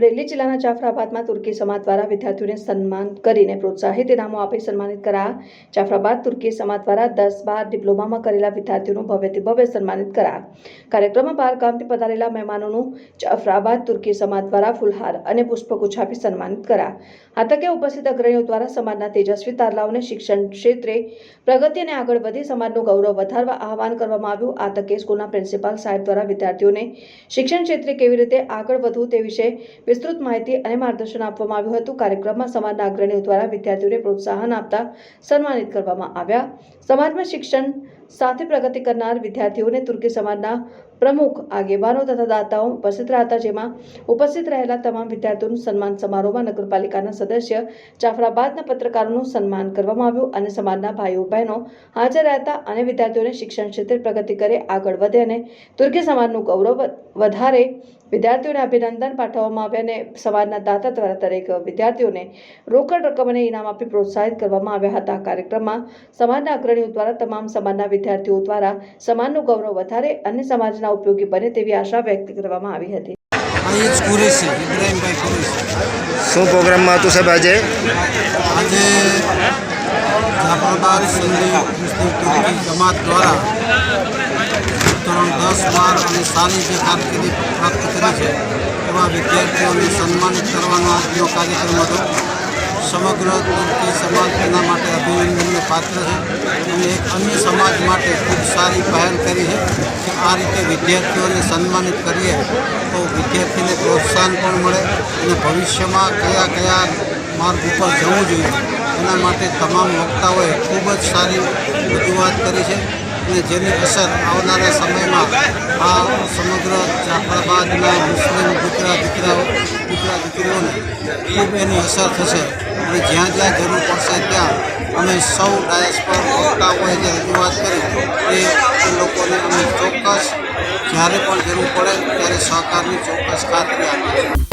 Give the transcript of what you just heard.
અમરેલી જિલ્લાના જાફરાબાદમાં તુર્કી સમાજ દ્વારા વિદ્યાર્થીઓને સન્માન કરીને પ્રોત્સાહિત ઇનામો આપી સન્માનિત કરાયા. જાફરાબાદ તુર્કી સમાજ દ્વારા દસ બાર ડિપ્લોમામાં કરેલા વિદ્યાર્થીઓનું ભવ્યથી ભવ્ય સન્માનિત કરાયા. કાર્યક્રમમાં બાર પધારેલા મહેમાનોનું જાફરાબાદ તુર્કી સમાજ દ્વારા ફુલહાર અને પુષ્પગુચ્છ આપી સન્માનિત કરાયા. આ તકે ઉપસ્થિત અગ્રણીઓ દ્વારા સમાજના તેજસ્વી તારલાઓને શિક્ષણ ક્ષેત્રે પ્રગતિ અને આગળ વધી સમાજનું ગૌરવ વધારવા આહવાન કરવામાં આવ્યું. આ તકે સ્કૂલના પ્રિન્સિપાલ સાહેબ દ્વારા વિદ્યાર્થીઓને શિક્ષણ ક્ષેત્રે કેવી રીતે આગળ વધવું તે વિશે વિસ્તૃત માહિતી અને માર્ગદર્શન આપવામાં આવ્યું હતું. કાર્યક્રમમાં સમાજના અગ્રણીઓ દ્વારા વિદ્યાર્થીઓને પ્રોત્સાહન આપતા સન્માનિત કરવામાં આવ્યા. સમાજમાં શિક્ષણ સાથે પ્રગતિ કરનાર વિદ્યાર્થીઓને તુર્કી સમાજના પ્રમુખ, આગેવાનો તથા દાતાઓ ઉપસ્થિત રહ્યા હતા જેમાં ઉપસ્થિત રહેલા તમામ વિદ્યાર્થીઓનું સન્માન સમારોહમાં નગરપાલિકાના સદસ્ય જાફરાબાદના પત્રકારોનું સન્માન કરવામાં આવ્યું અને સમાજના ભાઈઓ, બહેનો હાજર રહેતા અને વિદ્યાર્થીઓને શિક્ષણ ક્ષેત્રે પ્રગતિ કરે, આગળ વધે અને તુર્કી સમાજનું ગૌરવ વધારે, વિદ્યાર્થીઓને અભિનંદન પાઠવવામાં આવ્યા અને સમાજના દાતા દ્વારા દરેક વિદ્યાર્થીઓને રોકડ રકમ અને ઇનામ આપી પ્રોત્સાહિત કરવામાં આવ્યા હતા. કાર્યક્રમમાં સમાજના અગ્રણીઓ દ્વારા તમામ સમાજના વિદ્યાર્થીઓ દ્વારા સમાજનું ગૌરવ વધારે અને સમાજના ઉપયોગી બને તેવી આશા વ્યક્ત કરવામાં આવી હતી. શું પ્રોગ્રામમાં હતું સાહેબ આજે? આજે જાફરાબાદ સિંધી મુસ્લિમ તુર્કી જમાત દ્વારા ધોરણ દસ બાર અને સારી જે કારકિર્દી પ્રાપ્ત કરી છે એવા વિદ્યાર્થીઓને સન્માનિત કરવાનો આજનો કાર્યક્રમ હતો. સમગ્ર તુર્કી સમાજ તેના માટે પાત્ર છે. અને એક અન્ય સમાજ માટે ખૂબ સારી પહેલ કરી છે કે આ રીતે વિદ્યાર્થીઓને સન્માનિત કરીએ તો વિદ્યાર્થીને પ્રોત્સાહન પણ મળે અને ભવિષ્યમાં કયા કયા માર્ગ ઉપર જવું જોઈએ એના માટે તમામ વક્તાઓએ ખૂબ જ સારી રજૂઆત કરી છે અને જેની અસર આવનારા સમયમાં આ સમગ્ર જાફરાબાદના મુસ્લિમ દીકરા દીકરાઓ દીકરા દીકરીઓને ખૂબ અસર થશે. અને જ્યાં જ્યાં જરૂર પડશે ત્યાં અમે સૌ ડાયસ પર વક્તાઓએ જે રજૂઆત કરી એ લોકોને અમે ચોક્કસ જ્યારે પણ જરૂર પડે ત્યારે સહકારની ચોક્કસ ખાતરી આપીશું.